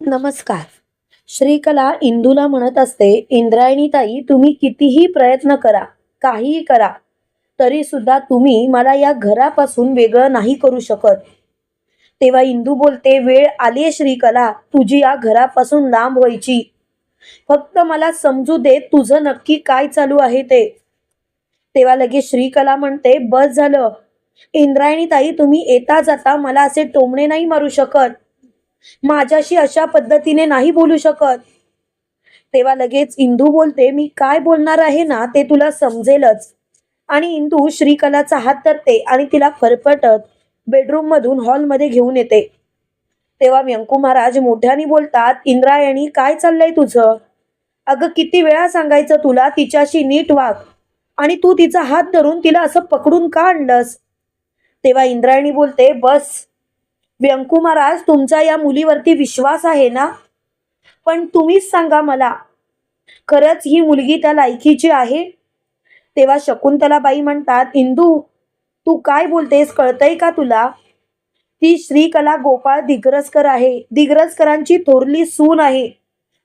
नमस्कार. श्रीकला इंदूला म्हणत असते इंद्रायणी ताई तुम्ही कितीही प्रयत्न करा काहीही करा तरी सुद्धा तुम्ही मला या घरापासून वेगळं नाही करू शकत. तेव्हा इंदू बोलते वेळ आली श्रीकला तुझी या घरापासून लांब व्हायची. फक्त मला समजू दे तुझं नक्की काय चालू आहे ते. तेव्हा लगेच श्रीकला म्हणते बस झालं. इंद्रायणी ताई तुम्ही येता जाता मला असे टोमणे नाही मारू शकत. माझ्याशी अशा पद्धतीने नाही बोलू शकत. तेव्हा लगेच इंदू बोलते मी काय बोलणार आहे ना ते तुला समजेलच. आणि इंदू श्रीकलाचा हात धरते आणि तिला फरफटत बेडरूम मधून हॉलमध्ये घेऊन येते. तेव्हा व्यंकू महाराज मोठ्याने बोलतात इंद्रायणी काय चाललंय तुझं? अगं किती वेळा सांगायचं तुला तिच्याशी नीट वाग. आणि तू तिचा हात धरून तिला असं पकडून का आणलंस? तेव्हा इंद्रायणी बोलते बस व्यंकू महाराज तुमचा या मुलीवरती विश्वास आहे ना? पण तुम्हीच सांगा मला खरंच ही मुलगी त्या लायकीची आहे? तेव्हा शकुंतलाबाई म्हणतात इंदू तू काय बोलतेस कळतंय का तुला? ती श्रीकला गोपाळ दिग्रसकर आहे. दिग्रसकरांची थोरली सून आहे.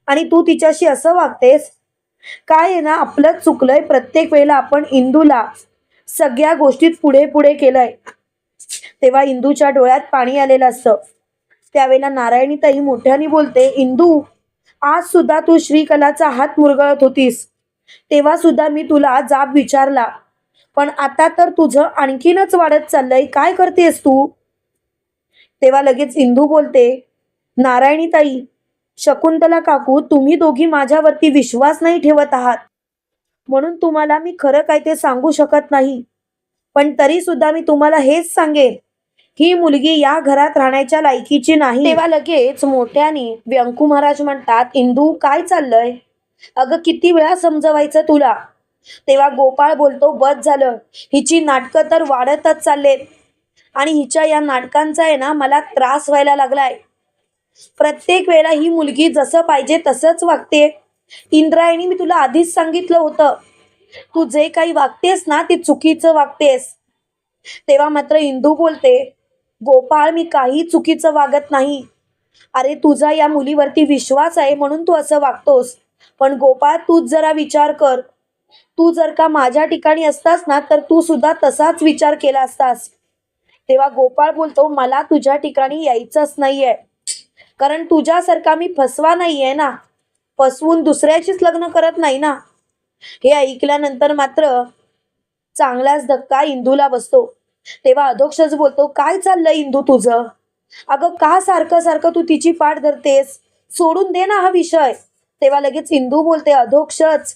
आणि तू तिच्याशी असं वागतेस? काय आहे ना आपलंच चुकलंय प्रत्येक वेळेला आपण इंदूला सगळ्या गोष्टीत पुढे पुढे केलंय. तेव्हा इंदूच्या डोळ्यात पाणी आलेलं असतं. त्यावेळेला नारायणीताई मोठ्याने बोलते इंदू आज सुद्धा तू श्रीकलाचा हात मुरगळत होतीस. तेव्हा सुद्धा मी तुला जाब विचारला पण आता तर तुझं आणखीनच वाढत चाललंय. काय करतेस तू? तेव्हा लगेच इंदू बोलते नारायणीताई शकुंतला काकू तुम्ही दोघी माझ्यावरती विश्वास नाही ठेवत आहात. म्हणून तुम्हाला मी खरं काय ते सांगू शकत नाही. पण तरी सुद्धा मी तुम्हाला हेच सांगेन. ही मुलगी या घरात राहण्याच्या लायकीची नाही. तेव्हा लगेच मोठ्याने व्यंकू महाराज म्हणतात इंदू काय चाललंय? अगं किती वेळा समजवायचं तुला? तेव्हा गोपाळ बोलतो बस झालं. हिची नाटकं तर वाढतच चाललेत. आणि हिच्या या नाटकांचा आहे ना मला त्रास व्हायला लागलाय. प्रत्येक वेळेला ही मुलगी जसं पाहिजे तसंच वागते. इंद्रायणी मी तुला आधीच सांगितलं होतं. तू जे काही वागतेस ना ते चुकीचं वागतेस. तेव्हा मात्र इंदू बोलते गोपाळ मी काही चुकीचं वागत नाही. अरे तुझा या मुलीवरती विश्वास आहे म्हणून तू असं वागतोस. पण गोपाळ तूच जरा विचार कर. तू जर का माझ्या ठिकाणी असतास ना तर तू सुद्धा तसाच विचार केला असतास. तेव्हा गोपाळ बोलतो मला तुझ्या ठिकाणी यायचंच नाहीये. कारण तुझ्यासारखा मी फसवा नाहीये ना. फसवून दुसऱ्याशीच लग्न करत नाही ना. हे ऐकल्यानंतर मात्र चांगलाच धक्का इंदूला बसतो. तेव्हा अधोक्षच बोलतो काय चाललंय इंदू तुझं? अगं का सारखं सारखं तू तिची पाठ धरतेस? सोडून दे ना हा विषय. तेव्हा लगेच इंदू बोलते अधोक्षच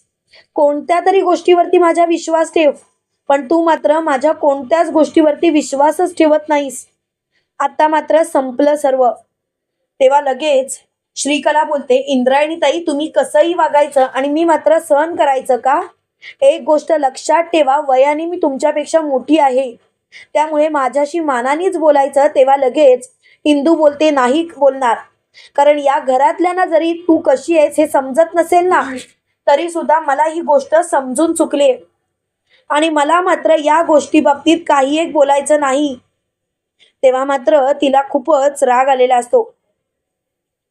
कोणत्या तरी गोष्टीवरती माझा विश्वास ठेव पण तू मात्र माझ्या कोणत्याच गोष्टीवरती विश्वासच ठेवत नाहीस. आता मात्र संपलं सर्व. तेव्हा लगेच श्रीकला बोलते इंद्रायणी ताई तुम्ही कसंही वागायचं आणि मी मात्र सहन करायचं का? एक गोष्ट लक्षात ठेवा वयाने मी तुमच्यापेक्षा मोठी आहे. त्यामुळे माझ्याशी मानानेच बोलायचं तेव्हा लगेच इंदू बोलते नाही बोलणार. कारण या घरातल्यांना जरी तू कशी आहेस हे समजत नसेल ना तरी सुद्धा मला ही गोष्ट समजून चुकली आणि मला मात्र या गोष्टी बाबतीत काही एक बोलायचं नाही. तेव्हा मात्र तिला खूपच राग आलेला असतो.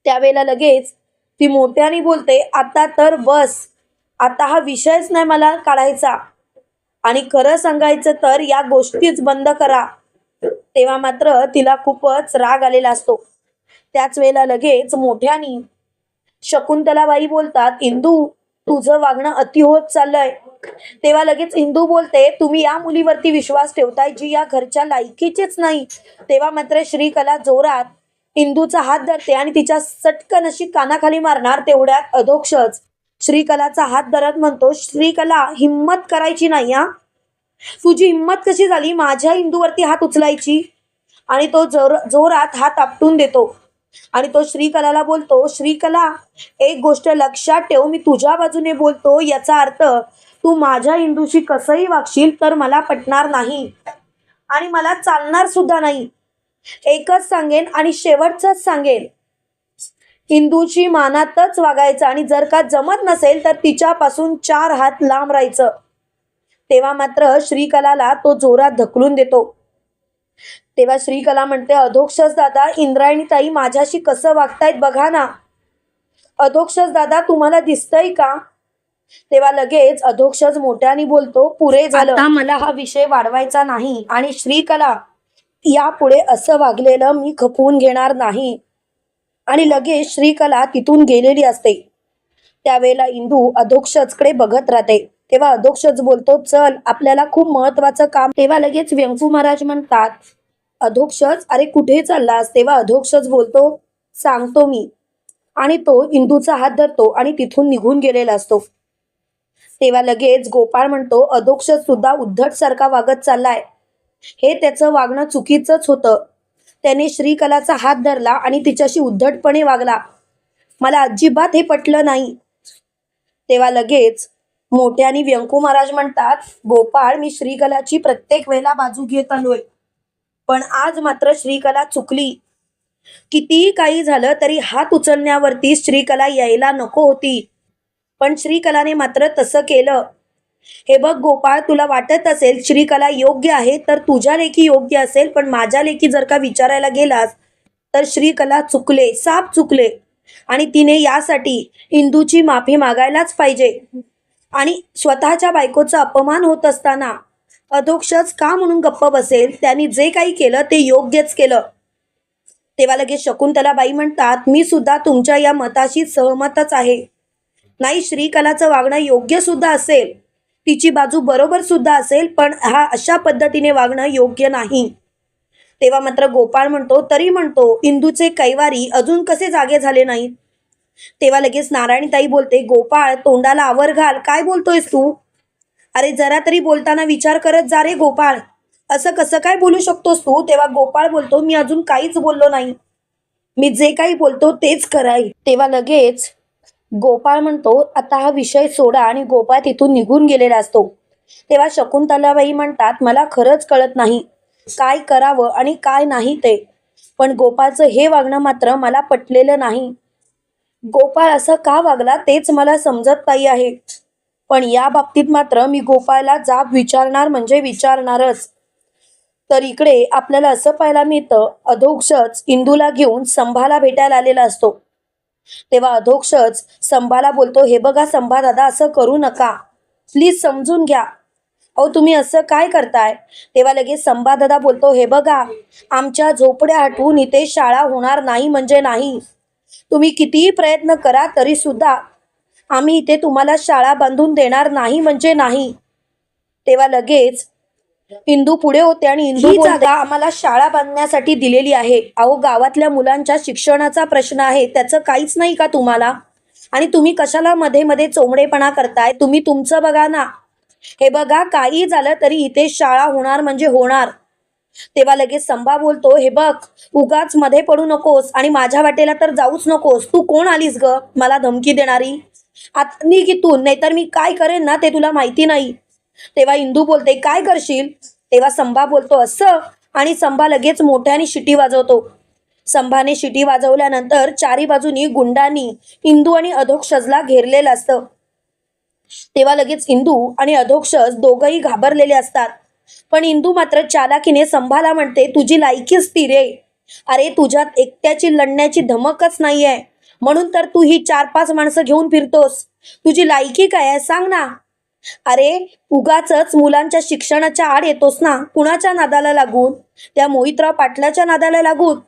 त्यावेळेला लगेच ती मोठ्याने बोलते आता तर बस. आता हा विषयच नाही मला काढायचा. आणि खरं सांगायचं तर या गोष्टीच बंद करा. तेव्हा मात्र तिला खूपच राग आलेला असतो. त्याच वेळेला लगेच मोठ्यानी शकुंतलाबाई बोलतात इंदू तुझं वागणं अति होत चाललंय. तेव्हा लगेच इंदू बोलते तुम्ही या मुलीवरती विश्वास ठेवताय जी या घरच्या लायकीचीच नाही. तेव्हा मात्र श्रीकला जोरात इंदूचा हात धरते आणि तिच्या सटकन अशी कानाखाली मारणार तेवढ्यात अधोक्षच. श्रीकलाचा हात धरत म्हणतो. श्रीकला हिम्मत करायची नाही हा. तुझी हिम्मत कशी झाली? माझ्या इंदूवरती हात उचलायची. आणि तो जोर जोरात हात आपटून देतो. आणि तो श्रीकलाला बोलतो श्रीकला एक गोष्ट लक्षात ठेव मी तुझ्या बाजूने बोलतो. याचा अर्थ तू माझ्या इंदूशी कसंही वागशील तर मला पटणार नाही. आणि मला चालणार सुद्धा नाही. एकच सांगेन आणि शेवटचंच सांगेन. इंदूची मानातच वागायचं आणि जर का जमत नसेल तर तिच्यापासून चार हात लांब राहायचं. तेव्हा मात्र श्रीकलाला तो जोरात ढकलून देतो. तेव्हा श्रीकला म्हणते अधोक्षस दादा इंद्रायणी ताई माझ्याशी कसं वागतायत बघा ना. अधोक्षस दादा तुम्हाला दिसतंय का? तेव्हा लगेच अधोक्षज मोठ्याने बोलतो पुरे झालं. मला हा विषय वाढवायचा नाही आणि श्रीकला यापुढे असं वागलेलं मी खपवून घेणार नाही. आणि लगेच श्रीकला तिथून गेलेली असते. त्यावेळेला इंदू अधोक्षजकडे बघत राहते. तेव्हा अधोक्षज बोलतो चल आपल्याला खूप महत्वाचं काम तेव्हा लगेच व्यंकू महाराज म्हणतात अधोक्षज अरे कुठे चाललास? तेव्हा अधोक्षज बोलतो सांगतो मी. आणि तो इंदूचा हात धरतो आणि तिथून निघून गेलेला असतो. तेव्हा लगेच गोपाळ म्हणतो अधोक्षज सुद्धा उद्धट सारखा वागत चाललाय. हे त्याचं वागणं चुकीचंच होतं. त्याने श्रीकलाचा हात धरला आणि तिच्याशी उद्धटपणे वागला. मला अजिबात हे पटलं नाही. तेव्हा लगेच मोठ्याने व्यंकू महाराज म्हणतात गोपाळ मी श्रीकलाची प्रत्येक वेळेला बाजू घेत आलोय. पण आज मात्र श्रीकला चुकली. कितीही काही झालं तरी हात उचलण्यावरती श्रीकला यायला नको होती. पण श्रीकलाने मात्र तसं केलं. हे बघ गोपाळ तुला वाटत असेल श्रीकला योग्य आहे तर तुझ्या लेखी योग्य असेल पण माझ्या लेखी जर का विचारायला गेलास तर श्रीकला चुकले साप चुकले. आणि तिने यासाठी इंदूची माफी मागायलाच पाहिजे. आणि स्वतःच्या बायकोचा अपमान होत असताना अधोक्षच का म्हणून गप्प बसेल? त्यांनी जे काही केलं ते योग्यच केलं. तेव्हा लगेच शकुंतला बाई म्हणतात मी सुद्धा तुमच्या या मताशी सहमतच आहे. नाही श्रीकलाचं वागणं योग्य सुद्धा असेल. तिची बाजू बरोबर सुद्धा असेल पण हा अशा पद्धतीने वागणं योग्य नाही. तेव्हा मात्र गोपाळ म्हणतो तरी म्हणतो इंदूचे कैवारी अजून कसे जागे झाले नाहीत? तेव्हा लगेच नारायणताई बोलते गोपाळ तोंडाला आवर घाल. काय बोलतोयस तू? अरे जरा तरी बोलताना विचार करत जा रे गोपाळ. असं कसं काय बोलू शकतोस तू? तेव्हा गोपाळ बोलतो मी अजून काहीच बोललो नाही. मी जे काही बोलतो तेच कराय. तेव्हा लगेच गोपाळ म्हणतो आता हा विषय सोडा आणि गोपाळ तिथून निघून गेलेला असतो. तेव्हा शकुंतलाबाई म्हणतात मला खरंच कळत नाही. काय करावं आणि काय नाही ते. पण गोपाळचं हे वागणं मात्र मला पटलेलं नाही. गोपाळ असं का वागला तेच मला समजत नाही आहे. पण या बाबतीत मात्र मी गोपाळला जाब विचारणार म्हणजे विचारणारच. तर इकडे आपल्याला असं पाहायला मिळतं अधोक्षच इंदूला घेऊन संभाला भेटायला आलेला असतो. तेव्हा अधोक्षच संभाला बोलतो हे बघा संभा दादा असं करू नका. प्लीज समजून घ्या. अहो तुम्ही असं काय करताय? तेव्हा लगेच संभा दादा बोलतो हे बघा आमच्या झोपड्या हटवून इथे शाळा होणार नाही म्हणजे नाही. तुम्ही कितीही प्रयत्न करा तरी सुद्धा आम्ही इथे तुम्हाला शाळा बांधून देणार नाही म्हणजे नाही. तेव्हा लगेच इंदू पुढे होते आणि इंदू ही जागा आम्हाला शाळा बांधण्यासाठी दिलेली आहे. अहो गावातल्या मुलांच्या शिक्षणाचा प्रश्न आहे. त्याचं काहीच नाही का तुम्हाला? आणि तुम्ही कशाला मध्ये मध्ये चोमडेपणा करताय? तुम्ही तुमचं बघा ना. हे बघा काही झालं तरी इथे शाळा होणार म्हणजे होणार. तेव्हा लगेच संभा बोलतो हे बघ उगाच मध्ये पडू नकोस आणि माझ्या वाटेला तर जाऊच नकोस. तू कोण आलीस ग? मला धमकी देणारी. आता निघ इथून. नाहीतर मी काय करेन ना? ते तुला माहिती नाही. तेव्हा इंदू बोलते काय करशील? तेव्हा संभा बोलतो असं. आणि संभा लगेच मोठ्याने शिटी वाजवतो. संभाने शिटी वाजवल्यानंतर चारी बाजूनी गुंडांनी इंदू आणि अधोक्षजला घेरलेलं असतं. तेव्हा लगेच इंदू आणि अधोक्षज दोघही घाबरलेले असतात. पण इंदू मात्र चालाकीने संभाला म्हणते तुझी लायकीच ती रे अरे तुझ्यात एकट्याची लढण्याची धमकच नाहीये. म्हणून तर तू ही चार पाच माणसं घेऊन फिरतोस. तुझी लायकी काय आहे? सांग ना. अरे उगाच मुलांच्या शिक्षणाच्या आड येतोस ना कुणाच्या नादाला लागून? त्या मोहितराव पाटलाच्या नादाला लागून?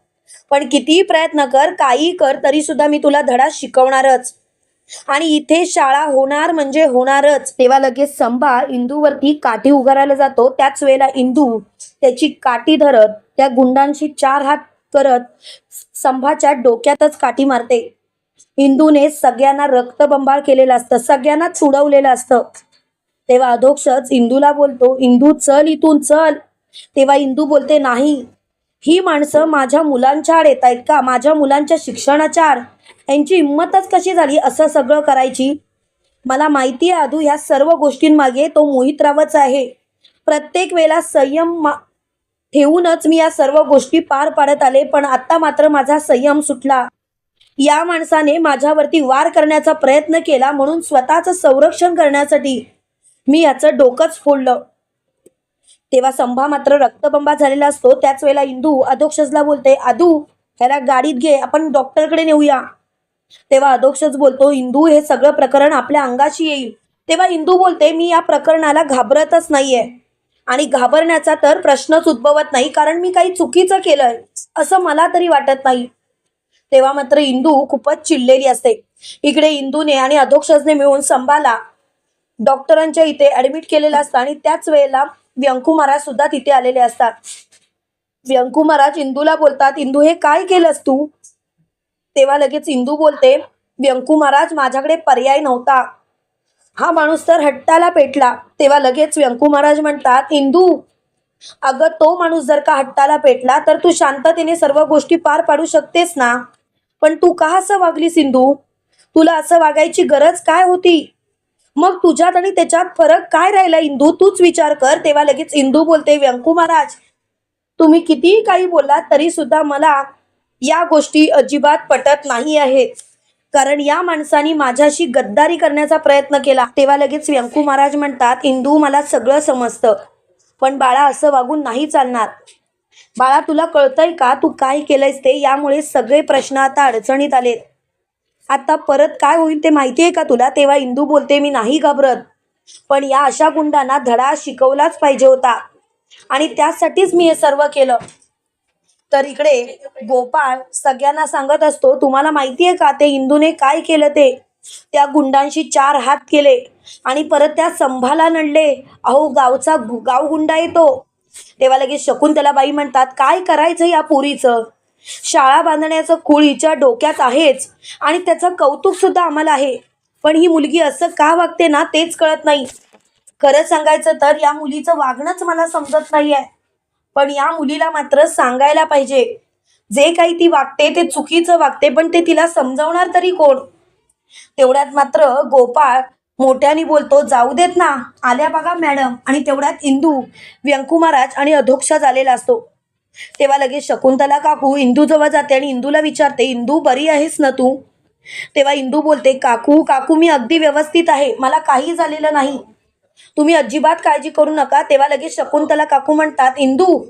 पण कितीही प्रयत्न कर काही कर तरी सुद्धा मी तुला धडा शिकवणारच. आणि इथे शाळा होणार म्हणजे होणारच. तेव्हा लगेच संभा इंदूवरती काठी उगारायला जातो. त्याच वेळेला इंदू त्याची काठी धरत त्या गुंडांशी चार हात करत संभाच्या डोक्यातच काठी मारते. इंदूने सगळ्यांना रक्तबंबाळ केलेलं असतं सगळ्यांना तुडवलेलं असतं. तेव्हा अधोक्षच इंदूला बोलतो इंदू चल इथून चल. तेव्हा इंदू बोलते नाही ही माणसं माझ्या मुलांच्या आड येत आहेत का? माझ्या मुलांच्या शिक्षणाच्या आड. यांची हिंमतच कशी झाली असं सगळं करायची? मला माहिती आहे अधू ह्या सर्व गोष्टींमागे तो मोहितरावच आहे. प्रत्येक वेळेला संयम मा ठेवूनच मी या सर्व गोष्टी पार पाडत आले पण आता मात्र माझा संयम सुटला. या माणसाने माझ्यावरती वार करण्याचा प्रयत्न केला म्हणून स्वतःचं संरक्षण करण्यासाठी मी याचं डोकंच फोडलं. तेव्हा संभा मात्र रक्तबंबा झालेला असतो. त्याच वेळेला इंदू अधोक्षजला बोलते आदू ह्याला गाडीत घे आपण डॉक्टरकडे नेऊया. तेव्हा अधोक्षज बोलतो इंदू हे सगळं प्रकरण आपल्या अंगाशी येईल. तेव्हा इंदू बोलते मी या प्रकरणाला घाबरतच नाहीये आणि घाबरण्याचा तर प्रश्नच उद्भवत नाही कारण मी काही चुकीचं केलंय असं मला तरी वाटत नाही. तेव्हा मात्र इंदू खूपच चिडलेली असते. इकडे इंदूने आणि अधोक्षजने मिळून संभाला डॉक्टरांच्या इथे ऍडमिट केलेलं असतं आणि त्याच वेळेला व्यंकू महाराज सुद्धा तिथे आलेले असतात. व्यंकू महाराज इंदूला बोलतात इंदू हे काय केलंस तू? तेव्हा लगेच इंदू बोलते व्यंकू महाराज माझ्याकडे पर्याय नव्हता. हा माणूस तर हट्टाला पेटला. तेव्हा लगेच व्यंकू महाराज म्हणतात इंदू अगं तो माणूस जर का हट्टाला पेटला तर तू शांततेने सर्व गोष्टी पार पाडू शकतेस ना. पण तू का असं वागलीस इंदू? तुला असं वागायची गरज काय होती? मग तुझ्यात आणि त्याच्यात फरक काय राहिला? इंदू तूच विचार कर. तेव्हा लगेच इंदू बोलते व्यंकू महाराज तुम्ही कितीही काही बोललात तरी सुद्धा मला या गोष्टी अजिबात पटत नाही आहेत. कारण या माणसाने माझ्याशी गद्दारी करण्याचा प्रयत्न केला. तेव्हा लगेच व्यंकू महाराज म्हणतात इंदू मला सगळं समजतं. पण बाळा असं वागून नाही चालणार. बाळा तुला कळतंय का? तू काय केलंयस ते? यामुळे सगळे प्रश्न आता अडचणीत आलेत. आता परत काय होईल ते माहिती आहे का तुला? तेव्हा इंदू बोलते मी नाही घाबरत. पण या अशा गुंडांना धडा शिकवलाच पाहिजे होता. आणि त्यासाठीच मी हे सर्व केलं. तर इकडे गोपाळ सगळ्यांना सांगत असतो तुम्हाला माहिती आहे का ते इंदूने काय केलं ते? त्या गुंडांशी चार हात केले आणि परत त्या संभाला नडले. अहो गावचा गाव गुंडा येतो. तेव्हा लगेच शकुंतला बाई म्हणतात काय करायचं या पुरीचं? शाळा बांधण्याचं खूळ हिच्या डोक्यात आहेच आणि त्याचं कौतुक सुद्धा आम्हाला आहे. पण ही मुलगी असं का वागते ना तेच कळत नाही. खरं सांगायचं तर या मुलीचं वागणंच मला समजत नाहीये. पण या मुलीला मात्र सांगायला पाहिजे. जे काही ती वागते ते चुकीचं वागते पण ते तिला समजवणार तरी कोण? तेवढ्यात मात्र गोपाळ मोठ्याने बोलतो जाऊ देत ना. आल्या बघा मॅडम. आणि तेवढ्यात इंदू व्यंकू महाराज आणि अधोक्षा झालेला असतो. तेव्हा लगेच शकुंतला काकू इंदू जवळ जाते आणि इंदूला विचारते इंदू बरी आहेस ना तू? तेव्हा इंदू बोलते काकू काकू मी अगदी व्यवस्थित आहे. मला काही झालेलं नाही. तुम्ही अजिबात काळजी करू नका. तेव्हा लगेच शकुंतला काकू म्हणतात इंदू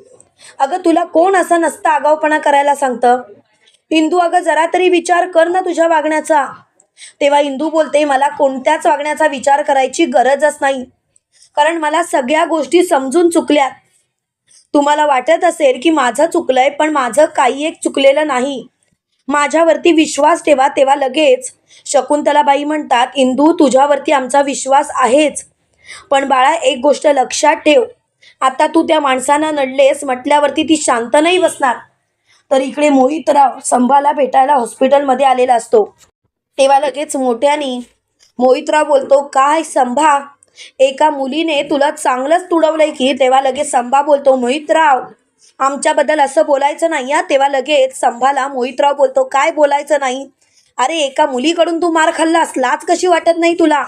अगं तुला कोण असा नसता आगाऊपणा करायला सांगतं? इंदू अगं जरा तरी विचार कर ना तुझ्या वागण्याचा. तेव्हा इंदू बोलते मला कोणत्याच वागण्याचा विचार करायची गरजच नाही. कारण मला सगळ्या गोष्टी समजून चुकल्यात. तुम्हाला वाटत असेल की माझं चुकलंय पण माझं काही एक चुकलेलं नाही. माझ्यावरती विश्वास ठेवा तेव्हा लगेच. शकुंतलाबाई म्हणतात इंदू तुझ्यावरती आमचा विश्वास आहेच. पण बाळा एक गोष्ट लक्षात ठेव. आता तू त्या माणसांना नडलेस म्हटल्यावरती ती शांत नाही बसणार. तर इकडे मोहितराव संभाला भेटायला हॉस्पिटलमध्ये आलेला असतो. तेव्हा लगेच मोठ्यानी मोहितराव बोलतो काय संभा एका मुलीने तुला चांगलंच तुडवलंय की तेव्हा लगेच संभा बोलतो मोहितराव आमच्याबद्दल असं बोलायचं नाही या तेव्हा लगेच संभाला मोहितराव बोलतो काय बोलायचं नाही? अरे एका मुलीकडून तू मार खाल्लास लाज कशी वाटत नाही तुला?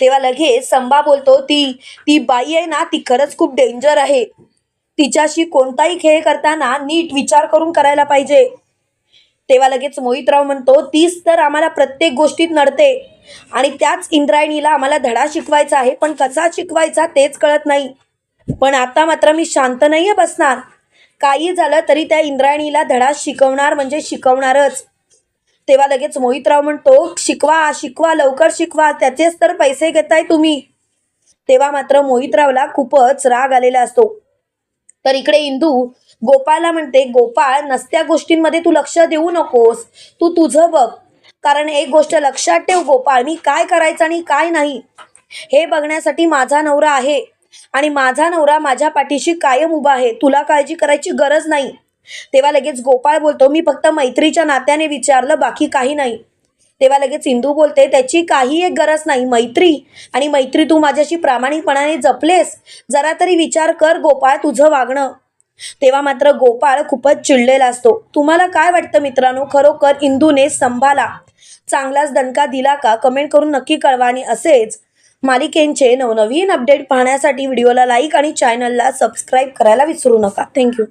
तेव्हा लगेच संभा बोलतो ती ती बाई आहे ना ती खरंच खूप डेंजर आहे. तिच्याशी कोणताही खेळ करताना नीट विचार करून करायला पाहिजे. तेव्हा लगेच मोहितराव म्हणतो तीच तर आम्हाला प्रत्येक गोष्टीत नडते. आणि त्याच इंद्रायणीला आम्हाला धडा शिकवायचा आहे पण कसा शिकवायचा तेच कळत नाही. पण आता मात्र मी शांत नाही बसणार. काही झालं तरी त्या इंद्रायणीला धडा शिकवणार म्हणजे शिकवणारच. तेव्हा लगेच मोहितराव म्हणतो शिकवा शिकवा लवकर शिकवा त्याचेच तर पैसे घेताय तुम्ही. तेव्हा मात्र मोहितरावला खूपच राग आलेला असतो. तर इकडे इंदू गोपाळला म्हणते गोपाळ नसत्या गोष्टींमध्ये तू लक्ष देऊ नकोस. तू तुझं बघ. कारण एक गोष्ट लक्षात ठेव गोपाळ मी काय करायचं आणि काय नाही. हे बघण्यासाठी माझा नवरा आहे. आणि माझा नवरा माझ्या पाठीशी कायम उभा आहे. तुला काळजी करायची गरज नाही. तेव्हा लगेच गोपाळ बोलतो मी फक्त मैत्रीच्या नात्याने विचारलं बाकी काही नाही. तेव्हा लगेच इंदू बोलते त्याची काही एक गरज नाही. मैत्री. आणि मैत्री तू माझ्याशी प्रामाणिकपणाने जपलेस. जरा तरी विचार कर गोपाळ तुझं वागणं. तेव्हा मात्र गोपाळ खूपच चिडलेला असतो. तुम्हाला काय वाटतं मित्रांनो? खरोखर इंदूने संभाला? चांगलाच दणका दिला का? कमेंट करून नक्की कळवा. आणि असेच मालिकेंचे नवनवीन अपडेट पाहण्यासाठी व्हिडिओला लाईक आणि चॅनलला सबस्क्राईब करायला विसरू नका. थँक्यू